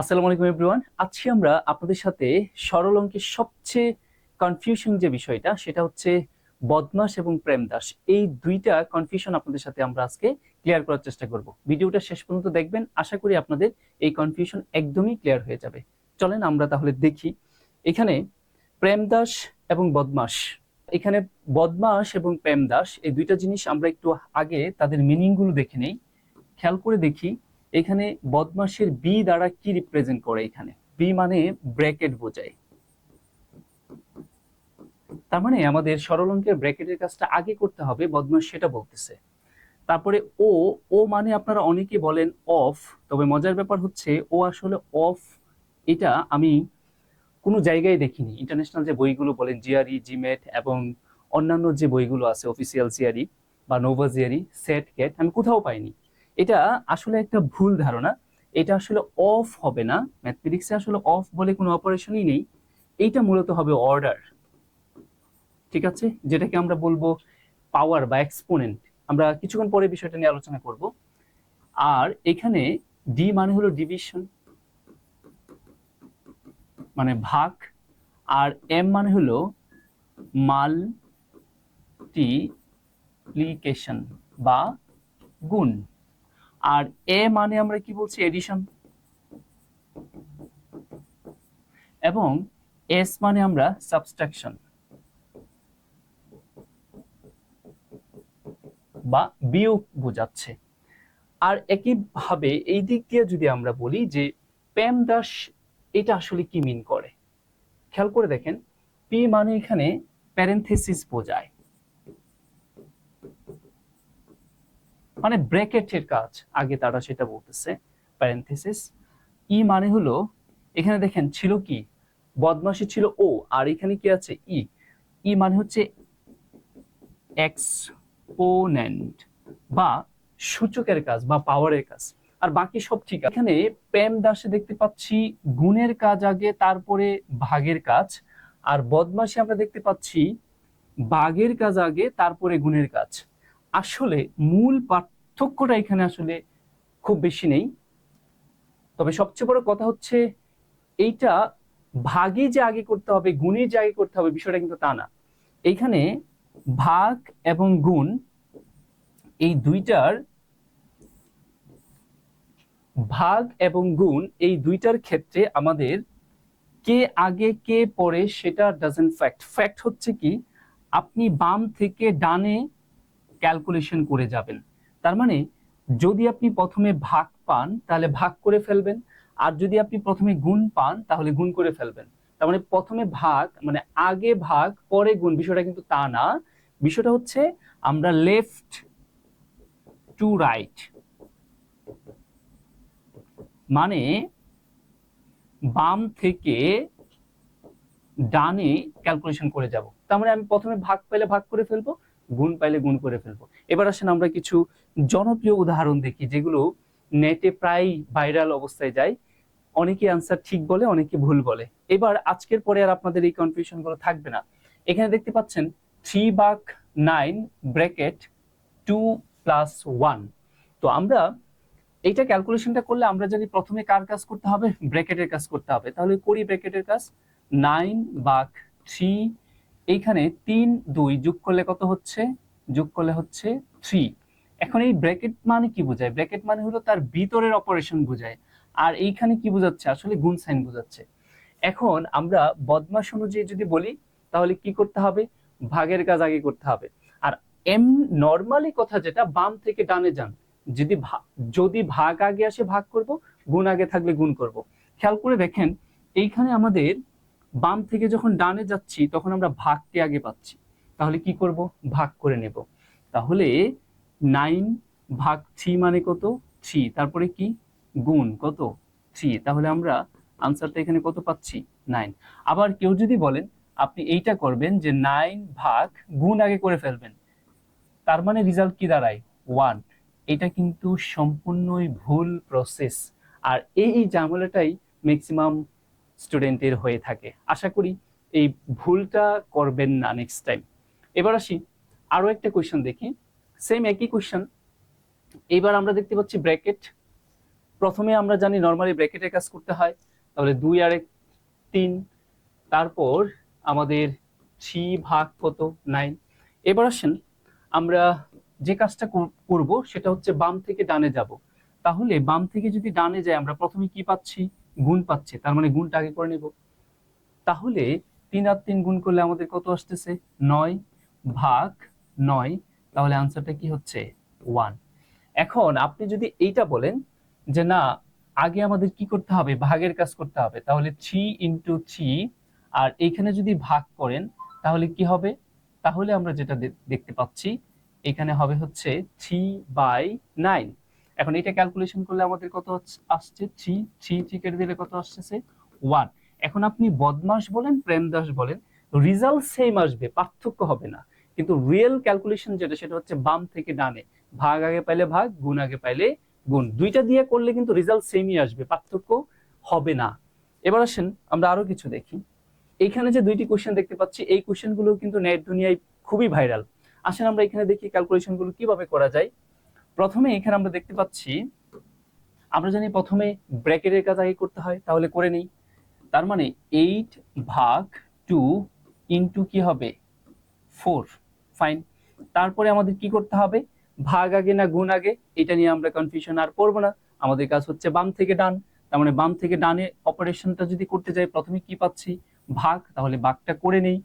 আসসালামু আলাইকুম এভরিওয়ান আজকে আমরা আপনাদের সাথে সরল অঙ্কের সবচেয়ে কনফিউশন যে বিষয়টা, সেটা হচ্ছে বদমাস এবং প্রেমদাস। এই দুইটা কনফিউশন আপনাদের সাথে আমরা আজকে ক্লিয়ার করার চেষ্টা করব। ভিডিওটা শেষ পর্যন্ত দেখবেন। আশা করি আপনাদের এই কনফিউশন একদমই ক্লিয়ার হয়ে যাবে। চলেন আমরা তাহলে দেখি। এখানে প্রেমদাস এবং বদমাস এখানে বদমাস এবং প্রেমদাস, এই দুইটা জিনিস আমরা একটু আগে তাদের মিনিংগুলো দেখে নেই। খেয়াল করে দেখি। এখানে বদমাসের বি দ্বারা কি রিপ্রেজেন্ট করে এখানে? বি মানে ব্র্যাকেট বোঝায়। তার মানে আমাদের সরল অঙ্কের ব্র্যাকেটের কাজটা আগে করতে হবে, বদমাস সেটা বলতেছে। তারপরে ও ও মানে আপনারা অনেকে বলেন অফ তবে মজার ব্যাপার হচ্ছে ও আসলে অফ এটা আমি কোনো জায়গায় দেখিনি। ইন্টারন্যাশনাল যে বইগুলো বলেন জিআরই জিমেট এবং অন্যান্য যে বইগুলো আছে অফিসিয়াল জিআরই বা নোভা জিআরই সেট ক্যাট আমি কোথাও পাইনি। এটা আসলে একটা ভুল ধারণা। এটা আসলে অফ হবে না। ম্যাথমেটিক্সে আসলে অফ বলে কোনো অপারেশনই নেই। এইটা মূলত হবে অর্ডার ঠিক আছে? যেটাকে আমরা বলব পাওয়ার বা এক্সপোনেন্ট আমরা কিছুক্ষণ পরে বিষয়টা নিয়ে আলোচনা করব। আর এখানে ডি মানে হলো ডিভিশন মানে ভাগ। আর এম মানে হলো মাল্টিপ্লিকেশন বা গুণ। আর এ মানে আমরা কি বলছি? এডিশন এবং এস মানে আমরা সাবস্ট্রাকশন বা বিয়োগ বোঝাচ্ছে। আর একইভাবে এই দিক দিয়ে যদি আমরা বলি যে প্যাম দাস এটা আসলে কি মিন করে? খেয়াল করে দেখেন পি মানে এখানে প্যারেন্থেসিস বোঝায়। মানে ব্র্যাকেটের কাজ, আগে তারা সেটা বলতেছে প্যারেন্থেসিস ই মানে হলো, এখানে দেখেন ছিল কি? বদমাসি ছিল ও, আর এখানে কি আছে? ই। ই মানে হচ্ছে এক্সপোনেন্ট বা সূচকের কাজ বা পাওয়ারের কাজ। আর বাকি সব ঠিক আছে। এখানে প্রেম দাসে দেখতে পাচ্ছি, গুণের কাজ আগে, তারপরে ভাগের কাজ। আর বদমাসে আমরা দেখতে পাচ্ছি, বাঘের কাজ আগে, তারপরে গুণের কাজ। আসলে মূল পার্থক্যটা এখানে আসলে খুব বেশি নেই। তবে সবচেয়ে বড় কথা হচ্ছে, এইটা ভাগে যে আগে করতে হবে, গুণে যে আগে করতে হবে, বিষয়টা কিন্তু তা না। এইখানে ভাগ এবং গুণ, এই দুইটার ভাগ এবং গুণ, এই দুইটার ক্ষেত্রে আমাদের কে আগে, কে পরে, সেটা ডাজেন্ট ফ্যাক্ট ফ্যাক্ট হচ্ছে কি, আপনি বাম থেকে ডানে ক্যালকুলেশন করে যাবেন। তার মানে যদি আপনি প্রথমে ভাগ পান, তাহলে ভাগ করে ফেলবেন। আর যদি আপনি প্রথমে গুণ পান, তাহলে গুণ করে ফেলবেন। তার মানে প্রথমে ভাগ মানে আগে ভাগ, পরে গুণ, বিষয়টা কিন্তু তা না। বিষয়টা হচ্ছে আমরা লেফট টু রাইট মানে বাম থেকে ডানে ক্যালকুলেশন করে যাব। তার মানে আমি প্রথমে ভাগ পেলে ভাগ করে ফেলব গুণ পাইলে গুণ করে ফেলব। এবার আসেন আমরা কিছু জনপ্রিয় উদাহরণ দেখি, যেগুলো নেটে প্রায় ভাইরাল অবস্থায় যায়। অনেকে আনসার ঠিক বলে, অনেকে ভুল বলে। এবার আজকের পরে আর আপনাদের এই কনফিউশনগুলো থাকবে না। এখানে দেখতে পাচ্ছেন থ্রি বাক nine bracket two plus one তো আমরা এইটা ক্যালকুলেশনটা করলে আমরা যদি প্রথমে কার কাজ করতে হবে? ব্র্যাকেটের কাজ করতে হবে। তাহলে করি ব্র্যাকেটের কাজ। নাইন বাক থ্রি এইখানে তিন, দুই যোগ করলে কত হচ্ছে? যোগ করলে হচ্ছে থ্রি এখন এই ব্র্যাকেট মানে কি বোঝায়? ব্র্যাকেট মানে হলো তার ভিতরের অপারেশন বোঝায়। আর এইখানে কি বোঝাচ্ছে? আসলে গুণ সাইন বোঝাচ্ছে। এখন আমরা বদমাস অনুযায়ী যদি বলি, তাহলে কি করতে হবে? ভাগের কাজ আগে করতে হবে। আর এম নর্মালি কথা যেটা, বাম থেকে ডানে যান। যদি যদি ভাগ আগে আসে ভাগ করব, গুণ আগে থাকলে গুণ করব। খেয়াল করে দেখেন, এইখানে আমাদের বাম থেকে যখন ডানে যাচ্ছি, তখন আমরা ভাগকে আগে পাচ্ছি। তাহলে কি করব? ভাগ করে নেব। তাহলে নাইন ভাগ থ্রি মানে কত? থ্রি তারপরে কি? গুণ কত? থ্রি তাহলে আমরা আনসারটা এখানে কত পাচ্ছি? নাইন আবার কেউ যদি বলেন, আপনি এইটা করবেন যে নাইন ভাগ গুণ আগে করে ফেলবেন। তার মানে রেজাল্ট কি দাঁড়ায়? ওয়ান এটা কিন্তু সম্পূর্ণই ভুল প্রসেস আর এই ঝামেলাটাই ম্যাক্সিমাম স্টুডেন্টের হয়ে থাকে। আশা করি এই ভুলটা করবেন না নেক্সট টাইম এবার আসি আরও একটা কোয়েশ্চেন দেখি। সেম একই কোয়েশ্চেন এবার আমরা দেখতে পাচ্ছি ব্র্যাকেট প্রথমে আমরা জানি নর্মালি ব্র্যাকেটের কাজ করতে হয়, তাহলে দুই আর এক, তিন, তারপর আমাদের থ্রি ভাগ কত? নাইন এবার আসেন আমরা যে কাজটা কর- করব সেটা হচ্ছে বাম থেকে ডানে যাব। তাহলে বাম থেকে যদি ডানে যাই, আমরা প্রথমে কি পাচ্ছি? গুণ পাচ্ছে, তার মানে গুণটা আগে করে নেব। তাহলে তিন আর তিন গুণ করলে আমাদের কত আসতেছে? নয় ভাগ নয়, তাহলে আনসারটা কি হচ্ছে? ওয়ান এখন আপনি যদি এইটা বলেন যে না, আগে আমাদের কি করতে হবে? ভাগের কাজ করতে হবে। তাহলে থ্রি ইন্টু থ্রি আর এইখানে যদি ভাগ করেন, তাহলে কি হবে? তাহলে আমরা যেটা দেখতে পাচ্ছি, এখানে হবে হচ্ছে থ্রি বাই নাইন এখন এটা ক্যালকুলেশন করলে আমাদের কত আসছে? থ্রি থ্রি থ্রি কেটে দিলে কত আসছে ওয়ান এখন আপনি বদমাস বলেন, প্রেমদাস বলেন রেজাল্ট সেম আসবে, পার্থক্য হবে না। কিন্তু রিয়েল ক্যালকুলেশন যেটা, সেটা হচ্ছে বাম থেকে ডানে। ভাগ আগে পাইলে ভাগ, গুণ আগে পাইলে গুণ। দুইটা দিয়ে করলে কিন্তু রেজাল্ট সেমই আসবে, পার্থক্য হবে না। এবার আসেন, আমরা আরও কিছু দেখি। এইখানে যে দুইটি কোশ্চেন দেখতে পাচ্ছি, এই কোশ্চেনগুলো কিন্তু নেট দুনিয়ায় খুবই ভাইরাল আসেন আমরা এখানে দেখি ক্যালকুলেশনগুলো কীভাবে করা যায়। প্রথমে এখানে আমরা দেখতে পাচ্ছি, আমরা জানি প্রথমে ব্র্যাকেটের কাজ আগে করতে হয়, তাহলে করে নেই। তার মানে এইট ভাগ টু ইন্টু কি হবে? ফোর ফাইন তারপরে আমাদের কি করতে হবে? ভাগ আগে না গুণ আগে, এটা নিয়ে আমরা কনফিউশন আর করব না। আমাদের কাজ হচ্ছে বাম থেকে ডান। তার মানে বাম থেকে ডানে অপারেশনটা যদি করতে যাই, প্রথমে কি পাচ্ছি? ভাগ, তাহলে ভাগটা করে নেই।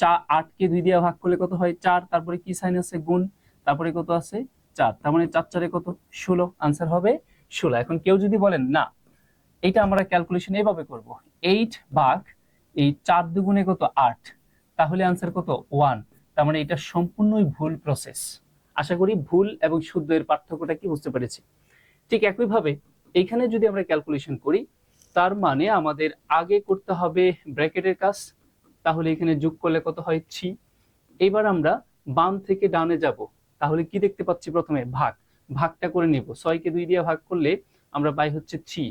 চা আটকে দুই দিয়ে ভাগ করলে কত হয়? চার, তারপরে কি সাইন আছে? গুণ। তারপরে কত আছে? চার, তার মানে চার চারে কত? ষোলো। আনসার হবে ষোলো। এখন কেউ যদি বলেন, না, এটা আমরা ক্যালকুলেশন এভাবে করব। এইট ভাগ, এই চার দুগুণে কত? আট। তাহলে আনসার কত? ওয়ান তার মানে এটা সম্পূর্ণই ভুল প্রসেস আশা করি ভুল এবং শুদ্ধ এর পার্থক্যটা কি বুঝতে পেরেছি? ঠিক একইভাবে এইখানে যদি আমরা ক্যালকুলেশন করি, তার মানে আমাদের আগে করতে হবে ব্র্যাকেটের কাজ। তাহলে এখানে যোগ করলে কত হয়? থ্রি এবার আমরা বাম থেকে ডানে যাব। তাহলে কি দেখতে পাচ্ছি প্রথমে? ভাগ। ভাগটা করে নিব। ছয়কে দুই দিয়ে ভাগ করলে আমরা পাই হচ্ছে থ্রি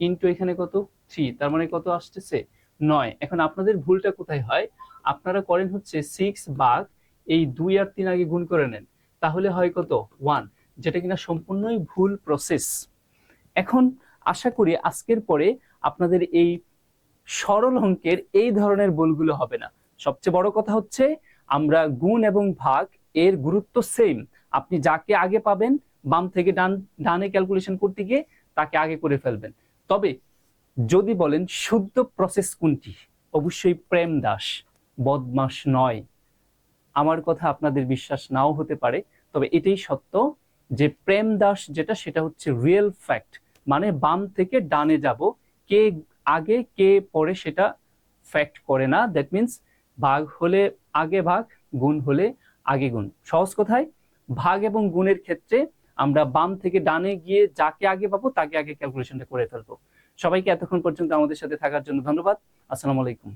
ইন্টু এখানে কত? থ্রি তার মানে কত আসতেছে? নয়। এখন আপনাদের ভুলটা কোথায় হয়? আপনারা করেন হচ্ছে সিক্স ভাগ এই দুই আর তিন আগে গুণ করে নেন। তাহলে হয় কত? ওয়ান যেটা কিনা সম্পূর্ণই ভুল প্রসেস এখন আশা করি আজকের পরে আপনাদের এই সরল অঙ্কের এই ধরনের ভুলগুলো হবে না। সবচেয়ে বড় কথা হচ্ছে আমরা গুণ এবং ভাগ এর গুরুত্ব সেম আপনি যাকে আগে পাবেন, বাম থেকে ডান, ডানে ক্যালকুলেশন করতে গিয়ে তাকে আগে করে ফেলবেন। তবে যদি বলেন শুদ্ধ প্রসেস কোনটি? অবশ্যই প্রেম দাস, বদমাস নয়। আমার কথা আপনাদের বিশ্বাস নাও হতে পারে, তবে এটাই সত্য যে প্রেম দাস যেটা, সেটা হচ্ছে রিয়েল ফ্যাক্ট মানে বাম থেকে ডানে যাব, কে আগে, কে পরে সেটা ফ্যাক্ট করে না। দ্যাট মিন্স ভাগ হলে আগে ভাগ, গুণ হলে আগে গুণ। সহজ কথায়, ভাগ এবং গুণের ক্ষেত্রে আমরা বাম থেকে ডানে গিয়ে যাকে আগে পাবো, তাকে আগে ক্যালকুলেশনটা করে ফেলব। সবাইকে এতক্ষণ পর্যন্ত আমাদের সাথে থাকার জন্য ধন্যবাদ। আসসালামু আলাইকুম।